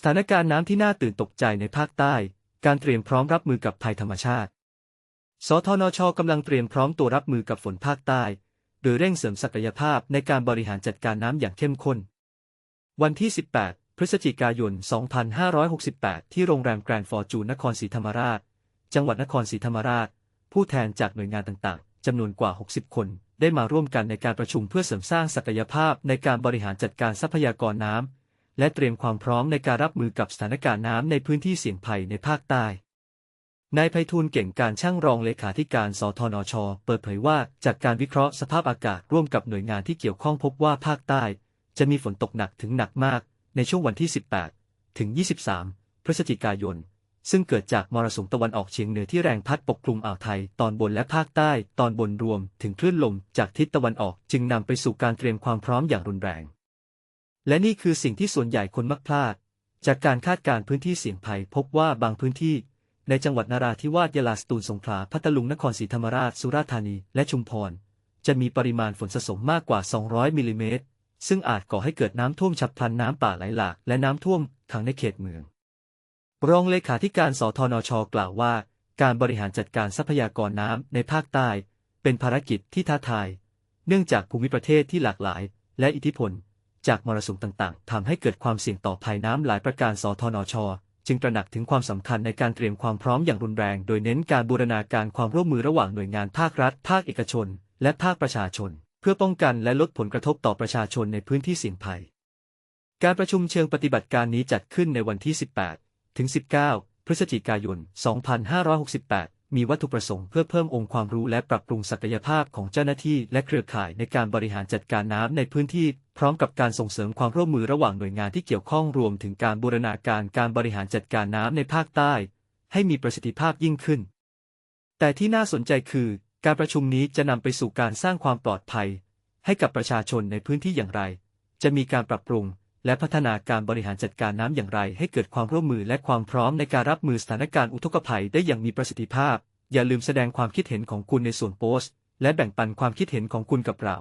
สถานการณ์น้ำที่น่าตื่นตกใจในภาคใต้ การเตรียมพร้อมรับมือกับภัยธรรมชาติ สทนชกำลังเตรียมพร้อมตัวรับมือกับฝนภาคใต้ โดยเร่งเสริมศักยภาพในการบริหารจัดการน้ำอย่างเข้มข้น วันที่ 18 พฤศจิกายน 2568 ที่โรงแรมแกรนด์ฟอร์จูนนครศรีธรรมราช จังหวัดนครศรีธรรมราช ผู้แทนจากหน่วยงานต่างๆจำนวนกว่า 60 คน ได้มาร่วมกันในการประชุมเพื่อเสริมสร้างศักยภาพในการบริหารจัดการทรัพยากรน้ำ และเตรียมความพร้อมในการรับมือกับสถานการณ์น้ำในพื้นที่เสี่ยงภัยในภาคใต้ นายไพฑูรย์เก่งการช่างรองเลขาธิการสทนช เปิดเผยว่าจากการวิเคราะห์สภาพอากาศร่วมกับหน่วยงานที่เกี่ยวข้องพบว่าภาคใต้ จะมีฝนตกหนักถึงหนักมาก ในช่วงวันที่ 18 ถึง 23 พฤศจิกายนซึ่งเกิดจากมรสุมตะวันออกเฉียงเหนือที่แรงพัดปกคลุมอ่าวไทยตอนบนและภาคใต้ตอนบนรวมถึงคลื่นลมจากทิศตะวันออกจึงนำไปสู่การเตรียมความพร้อมอย่างรุนแรง และนี่คือสิ่งที่ส่วนใหญ่คนมักพลาด จากการคาดการณ์พื้นที่เสี่ยงภัย พบว่าบางพื้นที่ ในจังหวัดนาราธิวาสยะลาสตูลสงขลาพัทลุงนครศรีธรรมราชสุราษฎร์ธานี และชุมพร จะมีปริมาณฝนสะสมมากกว่า 200 มิลลิเมตร ซึ่งอาจก่อให้เกิดน้ำท่วมฉับพลันน้ำป่าไหลหลากและน้ำท่วมขังในเขตเมือง รองเลขาธิการสทนช กล่าวว่า การบริหารจัดการทรัพยากรน้ำในภาคใต้ เป็นภารกิจที่ท้าทาย เนื่องจากภูมิประเทศที่หลากหลาย และอิทธิพล จากมรสุมต่างๆทำให้เกิดความเสี่ยงต่อภัยน้ำหลายประการสทนช จึงตระหนักถึงความสำคัญในการเตรียมความพร้อมอย่างรุนแรง โดยเน้นการบูรณาการความร่วมมือระหว่างหน่วยงานภาครัฐ ภาคเอกชน และภาคประชาชน เพื่อป้องกันและลดผลกระทบต่อประชาชนในพื้นที่เสี่ยงภัย การประชุมเชิงปฏิบัติการนี้จัดขึ้นในวันที่ 18 ถึง 19 พฤศจิกายน 2568มีวัตถุประสงค์เพื่อเพิ่มองค์ความรู้และปรับปรุงศักยภาพของเจ้าหน้าที่และเครือข่ายในการบริหารจัดการน้ำในพื้นที่ พร้อมกับการส่งเสริมความร่วมมือระหว่างหน่วยงานที่เกี่ยวข้องรวมถึงการบูรณาการการบริหารจัดการน้ำในภาคใต้ ให้มีประสิทธิภาพยิ่งขึ้น แต่ที่น่าสนใจคือ การประชุมนี้จะนำไปสู่การสร้างความปลอดภัย ให้กับประชาชนในพื้นที่อย่างไร จะมีการปรับปรุง และพัฒนาการบริหารจัดการน้ำอย่างไร ให้เกิดความร่วมมือและความพร้อมในการรับมือสถานการณ์อุทกภัยได้อย่างมีประสิทธิภาพ อย่าลืมแสดงความคิดเห็นของคุณในส่วนโพสต์ และแบ่งปันความคิดเห็นของคุณกับเรา